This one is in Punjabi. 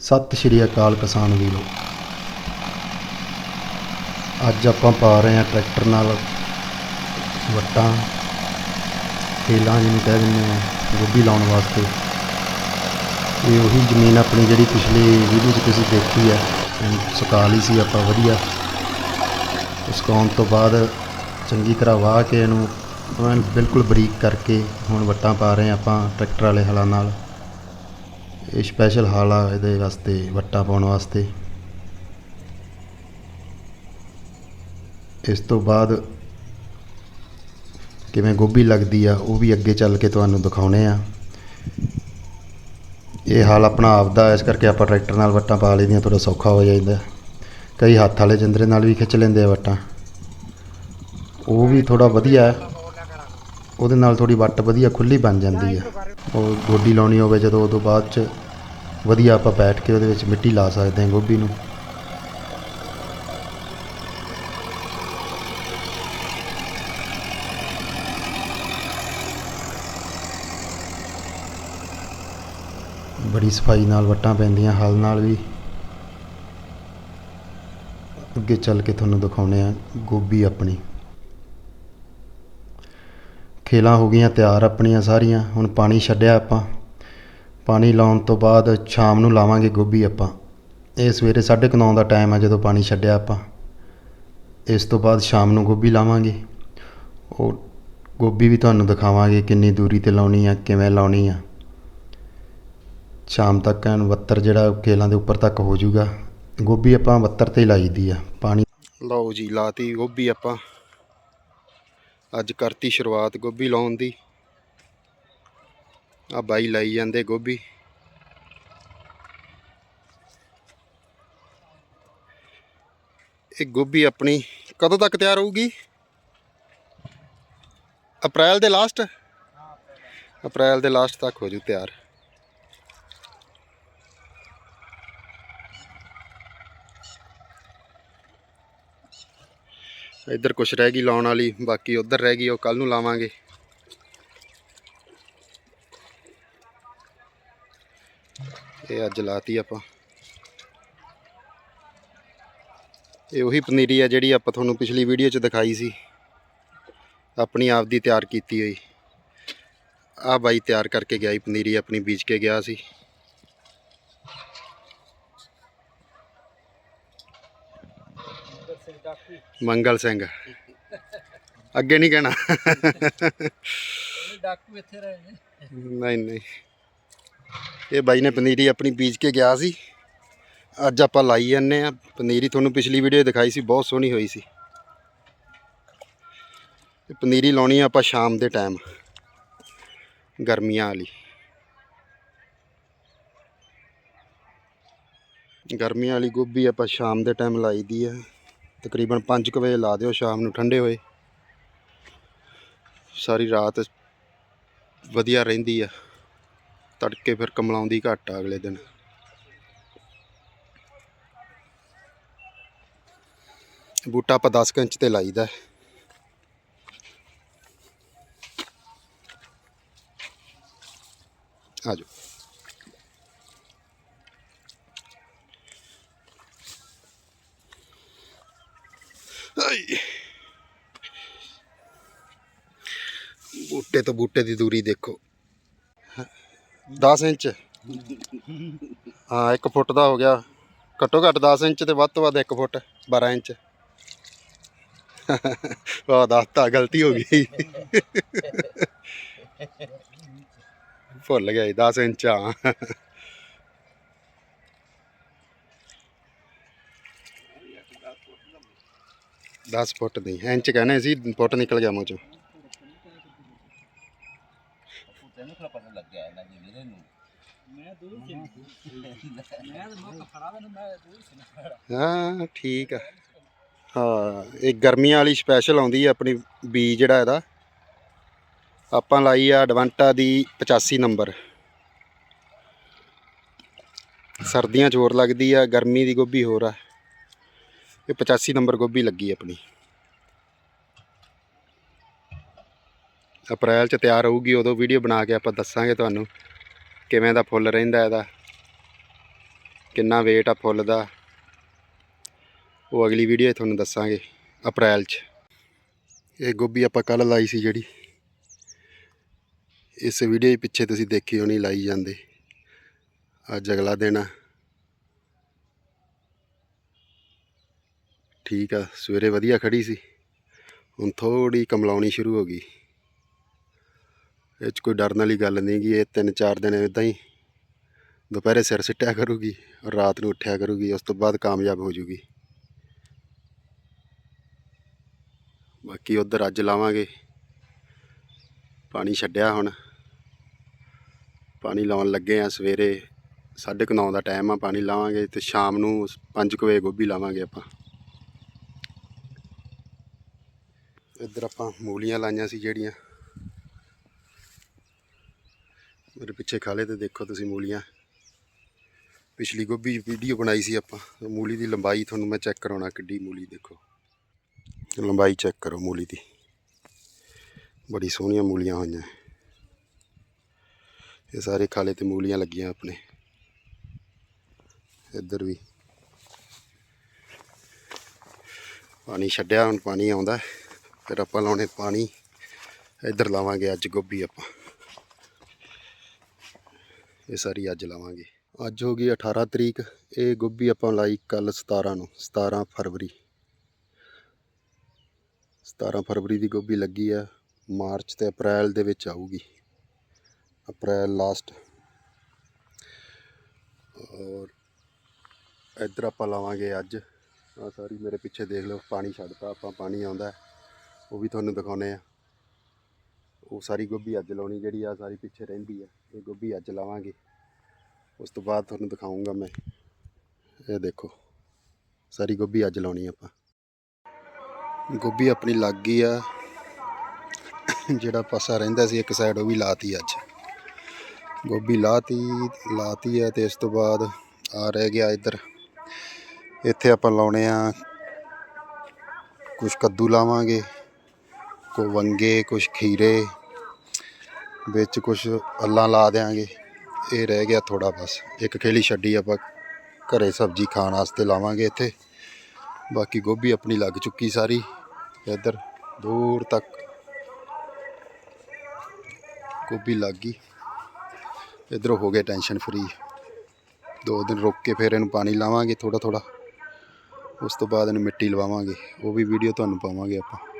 ਸਤਿ ਸ਼੍ਰੀ ਅਕਾਲ ਕਿਸਾਨ ਵੀਰੋ। ਅੱਜ ਆਪਾਂ ਪਾ ਰਹੇ ਹਾਂ ਟਰੈਕਟਰ ਨਾਲ ਵੱਟਾਂ ਤੇਲਾਂ ਜਿਹਨੂੰ ਕਹਿ ਦਿੰਦੇ ਆ ਗੋਭੀ ਲਾਉਣ ਵਾਸਤੇ। ਇਹ ਉਹੀ ਜ਼ਮੀਨ ਆਪਣੀ ਜਿਹੜੀ ਪਿਛਲੀ ਵੀਡੀਓ 'ਚ ਤੁਸੀਂ ਦੇਖੀ ਹੈ ਸੁਕਾ ਲਈ ਸੀ ਆਪਾਂ ਵਧੀਆ। ਸੁਕਾਉਣ ਤੋਂ ਬਾਅਦ ਚੰਗੀ ਤਰ੍ਹਾਂ ਵਾਹ ਕੇ ਇਹਨੂੰ ਬਿਲਕੁਲ ਬਰੀਕ ਕਰਕੇ ਹੁਣ ਵੱਟਾਂ ਪਾ ਰਹੇ ਹਾਂ ਆਪਾਂ ਟਰੈਕਟਰ ਵਾਲੇ ਹਲਾਂ ਨਾਲ। ਇਹ ਸਪੈਸ਼ਲ ਹਾਲ ਆ ਇਹਦੇ ਵਾਸਤੇ, ਵੱਟਾਂ ਪਾਉਣ ਵਾਸਤੇ। ਇਸ ਤੋਂ ਬਾਅਦ ਕਿਵੇਂ ਗੋਭੀ ਲੱਗਦੀ ਆ, ਉਹ ਵੀ ਅੱਗੇ ਚੱਲ ਕੇ ਤੁਹਾਨੂੰ ਦਿਖਾਉਣੇ ਆ। ਇਹ ਹਾਲ ਆਪਣਾ ਆਪਦਾ ਇਸ ਕਰਕੇ ਆਪਾਂ ਟਰੈਕਟਰ ਨਾਲ ਵੱਟਾਂ ਪਾ ਲਈਦੀਆਂ ਥੋੜਾ ਸੌਖਾ ਹੋ ਜਾਂਦਾ। ਕਈ ਹੱਥ ਵਾਲੇ ਜੰਦਰੇ ਨਾਲ ਵੀ ਖਿੱਚ ਲੈਂਦੇ ਆ ਵੱਟਾਂ। ਉਹ ਵੀ ਥੋੜਾ ਵਧੀਆ ਉਹਦੇ ਨਾਲ ਥੋੜੀ ਵੱਟ ਵਧੀਆ ਖੁੱਲੀ ਬਣ ਜਾਂਦੀ ਆ। ਉਹ ਗੋਡੀ ਲਾਉਣੀ ਹੋਵੇ ਜਦੋਂ, ਉਦੋਂ ਬਾਅਦ ਚ ਵਧੀਆ ਆਪਾਂ ਬੈਠ ਕੇ ਉਹਦੇ ਵਿੱਚ ਮਿੱਟੀ ਲਾ ਸਕਦੇ ਹਾਂ ਗੋਭੀ ਨੂੰ। ਬੜੀ ਸਫ਼ਾਈ ਨਾਲ ਵੱਟਾਂ ਪੈਂਦੀਆਂ, ਹਲ ਨਾਲ ਵੀ। ਅੱਗੇ ਚੱਲ ਕੇ ਤੁਹਾਨੂੰ ਦਿਖਾਉਣੇ ਆ ਗੋਭੀ ਆਪਣੀ। ਖੇਲਾਂ ਹੋ ਗਈਆਂ, ਤਿਆਰ ਆਪਣੀਆਂ ਸਾਰੀਆਂ, ਹੁਣ ਪਾਣੀ ਛੱਡਿਆ ਆਪਾਂ। ਪਾਣੀ ਲਾਉਣ ਤੋਂ ਬਾਅਦ ਸ਼ਾਮ ਨੂੰ ਲਾਵਾਂਗੇ ਗੋਭੀ ਆਪਾਂ। ਇਹ ਸਵੇਰੇ 9:30 ਦਾ ਟਾਈਮ ਆ ਜਦੋਂ ਪਾਣੀ ਛੱਡਿਆ ਆਪਾਂ। ਇਸ ਤੋਂ ਬਾਅਦ ਸ਼ਾਮ ਨੂੰ ਗੋਭੀ ਲਾਵਾਂਗੇ। ਉਹ ਗੋਭੀ ਵੀ ਤੁਹਾਨੂੰ ਦਿਖਾਵਾਂਗੇ ਕਿੰਨੀ ਦੂਰੀ ਤੇ ਲਾਉਣੀ ਆ, ਕਿਵੇਂ ਲਾਉਣੀ ਆ। ਸ਼ਾਮ ਤੱਕ ਐਨ 72 ਜਿਹੜਾ ਕੇਲਾਂ ਦੇ ਉੱਪਰ ਤੱਕ ਹੋ ਜਾਊਗਾ। ਗੋਭੀ ਆਪਾਂ 72 ਤੇ ਹੀ ਲਾਈਦੀ ਆ, ਪਾਣੀ ਲਓ ਜੀ, ਲਾਤੀ ਗੋਭੀ ਆਪਾਂ। ਅੱਜ ਕਰਤੀ ਸ਼ੁਰੂਆਤ ਗੋਭੀ ਲਾਉਣ ਦੀ। ਆ ਬਾਈ ਲਾਈ ਜਾਂਦੇ ਗੋਭੀ। ਇਹ ਗੋਭੀ ਆਪਣੀ ਕਦੋਂ ਤੱਕ ਤਿਆਰ ਹੋਊਗੀ? ਅਪ੍ਰੈਲ ਦੇ ਲਾਸਟ ਅਪ੍ਰੈਲ ਦੇ ਲਾਸਟ ਤੱਕ ਹੋ ਜੂ ਤਿਆਰ। ਇੱਧਰ ਕੁਛ ਰਹਿ ਗਈ ਲਾਉਣ ਵਾਲੀ, ਬਾਕੀ ਉੱਧਰ ਰਹਿ ਗਈ, ਉਹ ਕੱਲ ਨੂੰ ਲਾਵਾਂਗੇ। ਇਹ ਅੱਜ ਲਾਤੀ ਆਪਾਂ। ਇਹ ਉਹੀ ਪਨੀਰੀ ਆ ਜਿਹੜੀ ਆਪਾਂ ਤੁਹਾਨੂੰ ਪਿਛਲੀ ਵੀਡੀਓ 'ਚ ਦਿਖਾਈ ਸੀ। ਆਪਣੀ ਆਪ ਦੀ ਤਿਆਰ ਕੀਤੀ ਹੋਈ। ਆ ਬਾਈ ਤਿਆਰ ਕਰਕੇ ਗਿਆ ਸੀ ਪਨੀਰੀ ਆਪਣੀ ਬੀਜ ਕੇ ਗਿਆ ਸੀ। ਮੰਗਲ ਸਿੰਘ। ਅੱਗੇ ਨਹੀਂ ਕਹਿਣਾ। ਡਾਕੂ ਇੱਥੇ ਰਹੇ ਨੇ। ਨਹੀਂ ਨਹੀਂ। ਇਹ ਬਾਈ ਨੇ ਪਨੀਰੀ ਆਪਣੀ ਬੀਜ ਕੇ ਗਿਆ ਸੀ। ਅੱਜ ਆਪਾਂ ਲਾਈ ਜਾਂਦੇ ਆ ਪਨੀਰੀ ਤੁਹਾਨੂੰ ਪਿਛਲੀ ਵੀਡੀਓ ਦਿਖਾਈ ਸੀ, ਬਹੁਤ ਸੋਹਣੀ ਹੋਈ ਸੀ। ਇਹ ਪਨੀਰੀ ਲਾਉਣੀ ਆ ਆਪਾਂ ਸ਼ਾਮ ਦੇ ਟਾਈਮ ਗਰਮੀਆਂ ਵਾਲੀ। ਗਰਮੀਆਂ ਵਾਲੀ ਗੋਭੀ ਆਪਾਂ ਸ਼ਾਮ ਦੇ ਟਾਈਮ ਲਾਈ ਦੀ ਆ। ਤਕਰੀਬਨ 5 ਵਜੇ ਲਾ ਦਿਓ, ਸ਼ਾਮ ਨੂੰ ਠੰਡੇ ਹੋਏ। ਸਾਰੀ ਰਾਤ ਵਧੀਆ ਰਹਿੰਦੀ ਆ। ਤੜਕੇ ਫਿਰ ਕਮਲਾਉਂਦੀ ਘੱਟ ਆ ਅਗਲੇ ਦਿਨ। ਬੂਟਾ ਆਪਾਂ 10 ਕੁ ਇੰਚ ਤੇ ਲਾਈਦਾ ਆ ਜਾਓ। ਬੂਟੇ ਤੋਂ ਬੂਟੇ ਦੀ ਦੂਰੀ ਦੇਖੋ। 10 ਇੰਚ। ਹਾਂ 1 ਫੁੱਟ ਦਾ ਹੋ ਗਿਆ। ਘੱਟੋ ਘੱਟ 10 ਇੰਚ ਤੇ ਵੱਧ ਤੋਂ ਵੱਧ 1 ਫੁੱਟ 12 ਇੰਚ। ਵਾਹ ਦੱਸਤਾ ਗਲਤੀ ਹੋ ਗਈ। ਭੁੱਲ ਗਿਆ ਜੀ 10 ਇੰਚ ਆ। ਦਸ ਫੁੱਟ ਦੀ, ਇੰਚ ਕਹਿੰਦੇ ਸੀ, ਫੁੱਟ ਨਿਕਲ ਗਿਆ ਮੂੰਹ ਚੋਂ। ਤੈਨੂੰ ਕਿਹੜਾ ਪਤਾ ਲੱਗਿਆ ਇਹਨਾਂ ਦੀ ਵੀਰੇ ਨੂੰ। ਮੈਂ ਦੂਰ ਸੀ। ਮੈਂ ਤਾਂ ਮੌਕਾ ਫੜਾ ਮੈਨੂੰ ਮੈਂ ਦੂਰ ਸੀ ਨਾ ਹਾਂ ਠੀਕ ਆ। ਹਾਂ ਇਹ ਗਰਮੀਆਂ ਵਾਲੀ ਸਪੈਸ਼ਲ ਆਉਂਦੀ ਆ ਆਪਣੀ ਬੀ ਜਿਹੜਾ ਇਹਦਾ। ਆਪਾਂ ਲਾਈ ਆ ਐਡਵਾਂਟਾ ਦੀ 85 ਨੰਬਰ ਸਰਦੀਆਂ 'ਚ ਹੋਰ ਲੱਗਦੀ ਆ ਗਰਮੀ ਦੀ ਗੋਭੀ ਹੋਰ ਆ। ਇਹ 85 ਨੰਬਰ ਗੋਭੀ ਲੱਗੀ ਆਪਣੀ। ਅਪ੍ਰੈਲ 'ਚ ਤਿਆਰ ਹੋਊਗੀ, ਉਦੋਂ ਵੀਡੀਓ ਬਣਾ ਕੇ ਆਪਾਂ ਦੱਸਾਂਗੇ ਤੁਹਾਨੂੰ ਕਿਵੇਂ ਦਾ ਫੁੱਲ ਰਹਿੰਦਾ ਇਹਦਾ, ਕਿੰਨਾ weight ਆ ਫੁੱਲ ਦਾ। ਉਹ ਅਗਲੀ ਵੀਡੀਓ 'ਚ ਤੁਹਾਨੂੰ ਦੱਸਾਂਗੇ ਅਪ੍ਰੈਲ 'ਚ। ਇਹ ਗੋਭੀ ਆਪਾਂ ਕੱਲ ਲਾਈ ਸੀ ਜਿਹੜੀ। ਇਸ ਵੀਡੀਓ ਦੇ ਪਿੱਛੇ ਤੁਸੀਂ ਦੇਖੀ ਹੋਣੀ ਲਾਈ ਜਾਂਦੇ। ਅੱਜ ਅਗਲਾ ਦਿਨ ਠੀਕ ਆ, ਸਵੇਰੇ ਵਧੀਆ ਖੜੀ ਸੀ। ਹੁਣ ਥੋੜੀ ਕਮਲਾਉਣੀ ਸ਼ੁਰੂ ਹੋ ਗਈ। ਇਹ 'ਚ ਕੋਈ ਡਰਨ ਵਾਲੀ ਗੱਲ ਨਹੀਂ ਗੀ, ਇਹ ਤਿੰਨ ਚਾਰ ਦਿਨ ਇਦਾਂ ਹੀ ਦੁਪਹਿਰੇ ਸਿਰ ਸਿੱਟਿਆ ਕਰੂਗੀ ਔਰ ਰਾਤ ਨੂੰ ਉੱਠਿਆ ਕਰੂਗੀ, ਉਸ ਤੋਂ ਬਾਅਦ ਕਾਮਯਾਬ ਹੋ ਜੂਗੀ। ਬਾਕੀ ਉਧਰ ਅੱਜ ਲਾਵਾਂਗੇ। ਪਾਣੀ ਛੱਡਿਆ ਹੁਣ। ਪਾਣੀ ਲਾਉਣ ਲੱਗੇ ਆ ਸਵੇਰੇ 9:30 ਦਾ ਟਾਈਮ ਆ, ਪਾਣੀ ਲਾਵਾਂਗੇ ਤੇ ਸ਼ਾਮ ਨੂੰ 5 ਵਜੇ ਗੋਭੀ ਲਾਵਾਂਗੇ ਆਪਾਂ। ਇੱਧਰ ਆਪਾਂ ਮੂਲੀਆਂ ਲਾਈਆਂ ਸੀ ਜਿਹੜੀਆਂ। ਮੇਰੇ ਪਿੱਛੇ ਖਾਲੇ ਤੇ ਦੇਖੋ ਤੁਸੀਂ ਮੂਲੀਆਂ। ਪਿਛਲੀ ਗੋਭੀ ਵੀਡੀਓ ਬਣਾਈ ਸੀ ਆਪਾਂ। ਮੂਲੀ ਦੀ ਲੰਬਾਈ ਤੁਹਾਨੂੰ ਮੈਂ ਚੈੱਕ ਕਰਾਉਣਾ, ਕਿੱਡੀ ਮੂਲੀ ਦੇਖੋ। ਲੰਬਾਈ ਚੈੱਕ ਕਰੋ ਮੂਲੀ ਦੀ। ਬੜੀ ਸੋਹਣੀਆਂ ਮੂਲੀਆਂ ਹੋਈਆਂ। ਇਹ ਸਾਰੇ ਖਾਲੇ ਤੇ ਮੂਲੀਆਂ ਲੱਗੀਆਂ ਆਪਣੇ। ਇੱਧਰ ਵੀ। ਪਾਣੀ ਛੱਡਿਆ, ਹੁਣ ਪਾਣੀ ਆਉਂਦਾ। ਫਿਰ ਆਪਾਂ ਲਾਉਣੇ ਪਾਣੀ। ਇੱਧਰ ਲਾਵਾਂਗੇ ਅੱਜ ਗੋਭੀ ਆਪਾਂ। ਇਹ ਸਾਰੀ ਅੱਜ ਲਾਵਾਂਗੇ। ਅੱਜ ਹੋ ਗਈ 18 ਤਰੀਕ। ਇਹ ਗੋਭੀ ਆਪਾਂ ਲਾਈ ਕੱਲ 17 ਨੂੰ 17 ਫਰਵਰੀ। 17 ਫਰਵਰੀ ਦੀ ਗੋਭੀ ਲੱਗੀ ਆ। ਮਾਰਚ ਤੇ ਅਪ੍ਰੈਲ ਦੇ ਵਿੱਚ ਆਊਗੀ। April last. ਔਰ ਇੱਧਰ ਆਪਾਂ ਲਾਵਾਂਗੇ ਅੱਜ। ਆ ਸਾਰੀ ਮੇਰੇ ਪਿੱਛੇ ਦੇਖ ਲਓ, ਪਾਣੀ ਛੱਡਤਾ, ਆਪਾਂ ਪਾਣੀ ਆਉਂਦਾ। ਉਹ ਵੀ ਤੁਹਾਨੂੰ ਦਿਖਾਉਨੇ ਆ। ਉਹ ਸਾਰੀ ਗੋਭੀ ਅੱਜ ਲਾਉਣੀ ਜਿਹੜੀ ਆ, ਸਾਰੀ ਪਿੱਛੇ ਰਹਿੰਦੀ ਆ। ਇਹ ਗੋਭੀ ਅੱਜ ਲਾਵਾਂਗੇ। ਉਸ ਤੋਂ ਬਾਅਦ ਤੁਹਾਨੂੰ ਦਿਖਾਉਂਗਾ ਮੈਂ। ਇਹ ਦੇਖੋ, ਸਾਰੀ ਗੋਭੀ ਅੱਜ ਲਾਉਣੀ ਆਪਾਂ। ਗੋਭੀ ਆਪਣੀ ਲੱਗ ਗਈ ਆ। ਜਿਹੜਾ ਪਾਸਾ ਰਹਿੰਦਾ ਸੀ, ਇੱਕ ਸਾਈਡ ਉਹ ਵੀ ਲਾਤੀ ਅੱਜ। ਗੋਭੀ ਲਾਤੀ ਲਾਤੀ ਆ ਤੇ ਇਸ ਤੋਂ ਬਾਅਦ ਆ ਰਹਿ ਗਿਆ ਇੱਧਰ। ਇੱਥੇ ਆਪਾਂ ਲਾਉਣੇ ਆ ਕੁਝ ਕੱਦੂ ਲਾਵਾਂਗੇ। ਕੋ ਵੰਗੇ, ਕੁਛ ਖੀਰੇ, ਵਿੱਚ ਕੁਛ ਅੱਲਾਂ ਲਾ ਦੇਾਂਗੇ ਇਹ ਰਹਿ ਗਿਆ ਥੋੜਾ ਬਸ। ਇੱਕ ਖੇਲੀ ਛੱਡੀ ਆਪਾਂ ਘਰੇ ਸਬਜ਼ੀ ਖਾਣ ਵਾਸਤੇ ਲਾਵਾਂਗੇ ਇੱਥੇ। ਬਾਕੀ ਗੋਭੀ ਆਪਣੀ ਲੱਗ ਚੁੱਕੀ ਸਾਰੀ। ਇੱਧਰ ਦੂਰ ਤੱਕ ਗੋਭੀ ਲੱਗ ਗਈ। ਇੱਧਰ ਹੋ ਗਏ ਟੈਨਸ਼ਨ ਫਰੀ ਦੋ ਦਿਨ ਰੁਕ ਕੇ ਫਿਰ ਇਹਨੂੰ ਪਾਣੀ ਲਾਵਾਂਗੇ ਥੋੜਾ ਥੋੜਾ ਉਸ ਤੋਂ ਬਾਅਦ ਇਹਨੂੰ ਮਿੱਟੀ ਲਵਾਵਾਂਗੇ। ਉਹ ਵੀ ਵੀਡੀਓ ਤੁਹਾਨੂੰ ਪਾਵਾਂਗੇ ਆਪਾਂ।